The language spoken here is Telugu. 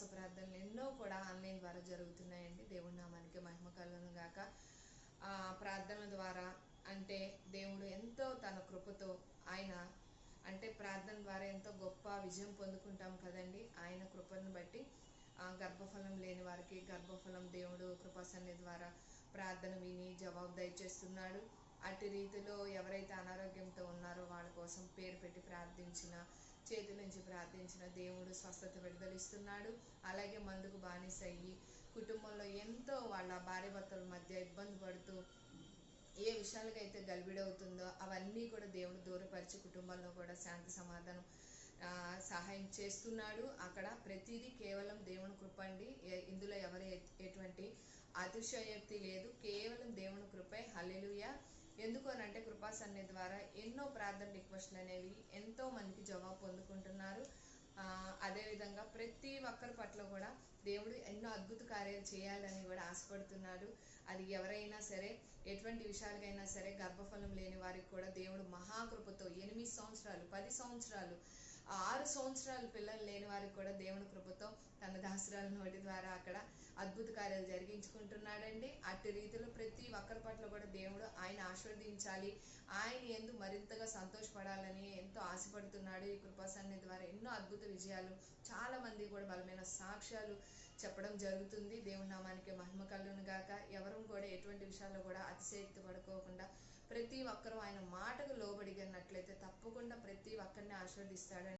ఉపవాస ప్రార్థనలు ఎన్నో కూడా ఆన్లైన్ ద్వారా జరుగుతున్నాయండి. దేవుడి నామానికి మహిమ కలను గాక. ఆ ప్రార్థనల ద్వారా అంటే దేవుడు ఎంతో తన కృపతో ఆయన అంటే ప్రార్థన ద్వారా ఎంతో గొప్ప విజయం పొందుకుంటాం కదండి. ఆయన కృపను బట్టి ఆ గర్భఫలం లేని వారికి గర్భఫలం దేవుడు కృపాసన్ని ద్వారా ప్రార్థన విని జవాబు దయచేస్తున్నాడు అటు రీతిలో ఎవరైతే అనారోగ్యంతో ఉన్నారో వాళ్ళ కోసం పేరు పెట్టి ప్రార్థించిన చేతుల నుంచి ప్రార్థించిన దేవుడు స్వస్థత విడుదలిస్తున్నాడు. అలాగే మందుకు బానిస అయ్యి కుటుంబంలో ఎంతో వాళ్ళ భార్య భర్తల మధ్య ఇబ్బంది పడుతూ ఏ విషయాలకైతే గలిబిడవుతుందో అవన్నీ కూడా దేవుడు దూరపరిచి కుటుంబంలో కూడా శాంతి సమాధానం సహాయం చేస్తున్నాడు. అక్కడ ప్రతిదీ కేవలం దేవుని కృప అండి ఇందులో ఎవరు ఎటువంటి అతిశయోక్తి లేదు. కేవలం దేవుని కృపే. హల్లెలూయ. ఎందుకు అని అంటే కృపా సన్నిధి ద్వారా ఎన్నో ప్రార్థన రిక్వెస్ట్లు అనేవి ఎంతో మందికి జవాబు పొందుకుంటున్నారు. అదేవిధంగా ప్రతి ఒక్కరి పట్ల కూడా దేవుడు ఎన్నో అద్భుత కార్యాలు చేయాలని కూడా ఆశపడుతున్నాడు. అది ఎవరైనా సరే ఎటువంటి విషయాలకైనా సరే గర్భఫలం లేని వారికి కూడా దేవుడు మహాకృపతో ఎనిమిది సంవత్సరాలు పది సంవత్సరాలు ఆరు సంవత్సరాలు పిల్లలు లేని వారికి కూడా దేవుని కృపతో తన దాసరాల నోటి ద్వారా అక్కడ అద్భుత కార్యాలు జరిగించుకుంటున్నాడండి. అట్టి రీతిలో ప్రతి ఒక్కరి పట్ల కూడా దేవుడు ఆయన ఆశీర్వదించాలి. ఆయన ఎందు మరింతగా సంతోషపడాలని ఎంతో ఆశపడుతున్నాడు ఈ కృపాసన్ని ద్వారా ఎన్నో అద్భుత విజయాలు చాలా మంది కూడా బలమైన సాక్ష్యాలు చెప్పడం జరుగుతుంది. దేవుని నామానికి మహిమ కలుగును గాక. ఎవరూ కూడా ఎటువంటి విషయాల్లో కూడా అతిశయక్తి పడుకోకుండా ప్రతి ఒక్కరూ ఆయన మాటకు లోబడిగినట్లయితే తప్పకుండా ప్రతి ఒక్కరిని ఆశీర్వదిస్తాడు